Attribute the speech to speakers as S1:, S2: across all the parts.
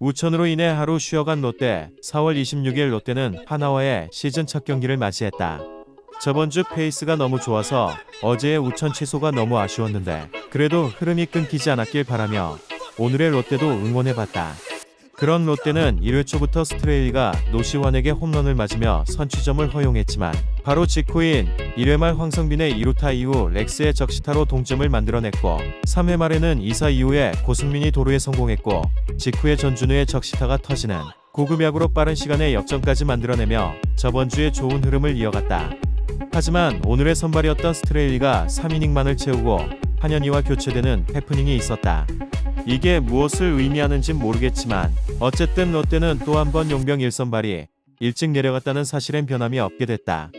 S1: 우천으로 인해 하루 쉬어간 롯데 4월 26일 롯데는 하나와의 시즌 첫 경기를 맞이했다. 저번 주 페이스가 너무 좋아서 어제의 우천 취소가 너무 아쉬웠는데 그래도 흐름이 끊기지 않았길 바라며 오늘의 롯데도 응원해봤다. 그런 롯데는 1회 초부터 스트레일리가 노시환에게 홈런을 맞으며 선취점을 허용했지만 바로 직후인 1회 말 황성빈의 2루타 이후 렉스의 적시타로 동점을 만들어냈고 3회 말에는 2사 이후에 고승민이 도루에 성공했고 직후에 전준우의 적시타가 터지는 고급 야구로 빠른 시간에 역전까지 만들어내며 저번 주에 좋은 흐름을 이어갔다. 하지만 오늘의 선발이었던 스트레일리가 3이닝만을 채우고 한현희와 교체되는 해프닝이 있었다. 이게 무엇을 의미하는지 모르겠지만 어쨌든 롯데는 또 한 번 용병 1선발이 일찍 내려갔다는 사실엔 변함이 없게 됐다.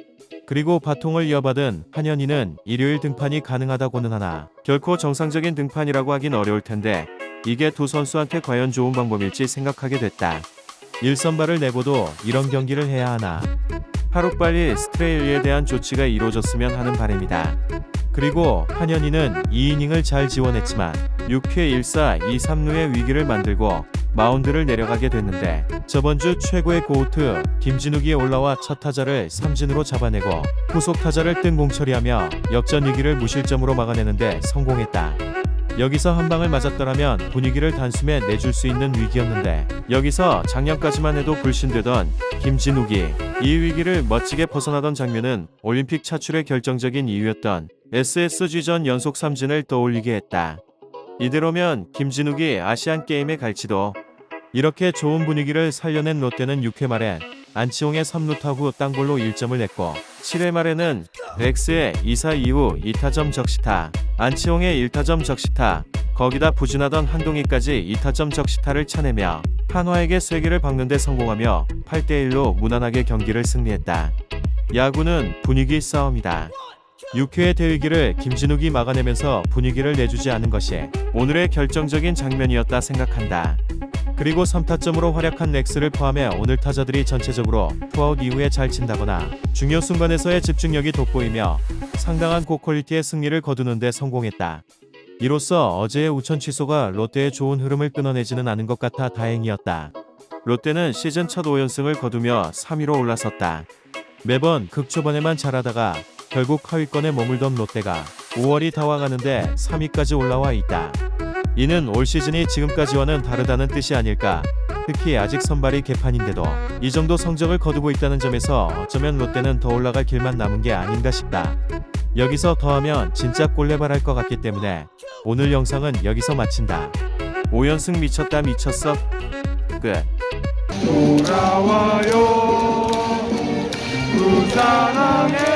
S1: 그리고 바통을 이어받은 한현희는 일요일 등판이 가능하다고는 하나 결코 정상적인 등판이라고 하긴 어려울 텐데 이게 두 선수한테 과연 좋은 방법일지 생각하게 됐다. 1선발을 내고도 이런 경기를 해야 하나 하루빨리 스트레일리에 대한 조치가 이루어졌으면 하는 바람이다. 그리고 한현희는 2이닝을 잘 지원했지만 6회 1사 2, 3루의 위기를 만들고 마운드를 내려가게 됐는데 저번 주 최고의 고우트 김진욱이 올라와 첫 타자를 삼진으로 잡아내고 후속 타자를 뜬공 처리하며 역전 위기를 무실점으로 막아내는데 성공했다. 여기서 한 방을 맞았더라면 분위기를 단숨에 내줄 수 있는 위기였는데 여기서 작년까지만 해도 불신되던 김진욱이 이 위기를 멋지게 벗어나던 장면은 올림픽 차출의 결정적인 이유였던 SSG전 연속 삼진을 떠올리게 했다. 이대로면 김진욱이 아시안 게임에 갈지도 이렇게 좋은 분위기를 살려낸 롯데는 6회 말엔 안치홍의 3루타 후 땅볼로 1점을 냈고 7회 말에는 렉스의 2사 이후 2타점 적시타 안치홍의 1타점 적시타 거기다 부진하던 한동희까지 2타점 적시타를 차내며 한화에게 3개를 박는 데 성공하며 8대1로 무난하게 경기를 승리했다. 야구는 분위기 싸움이다. 6회의 대위기를 김진욱이 막아내면서 분위기를 내주지 않은 것이 오늘의 결정적인 장면이었다 생각한다. 그리고 3타점으로 활약한 렉스를 포함해 오늘 타자들이 전체적으로 투아웃 이후에 잘 친다거나 중요 순간에서의 집중력이 돋보이며 상당한 고퀄리티의 승리를 거두는데 성공했다. 이로써 어제의 우천 취소가 롯데의 좋은 흐름을 끊어내지는 않은 것 같아 다행이었다. 롯데는 시즌 첫 5연승을 거두며 3위로 올라섰다. 매번 극초반에만 잘하다가 결국 하위권에 머물던 롯데가 5월이 다와가는데 3위까지 올라와 있다. 이는 올 시즌이 지금까지와는 다르다는 뜻이 아닐까. 특히 아직 선발이 개판인데도 이 정도 성적을 거두고 있다는 점에서 어쩌면 롯데는 더 올라갈 길만 남은 게 아닌가 싶다. 여기서 더하면 진짜 꼴레발할 것 같기 때문에 오늘 영상은 여기서 마친다. 5연승 미쳤다 미쳤어. 끝.
S2: 돌아와요 그 사랑의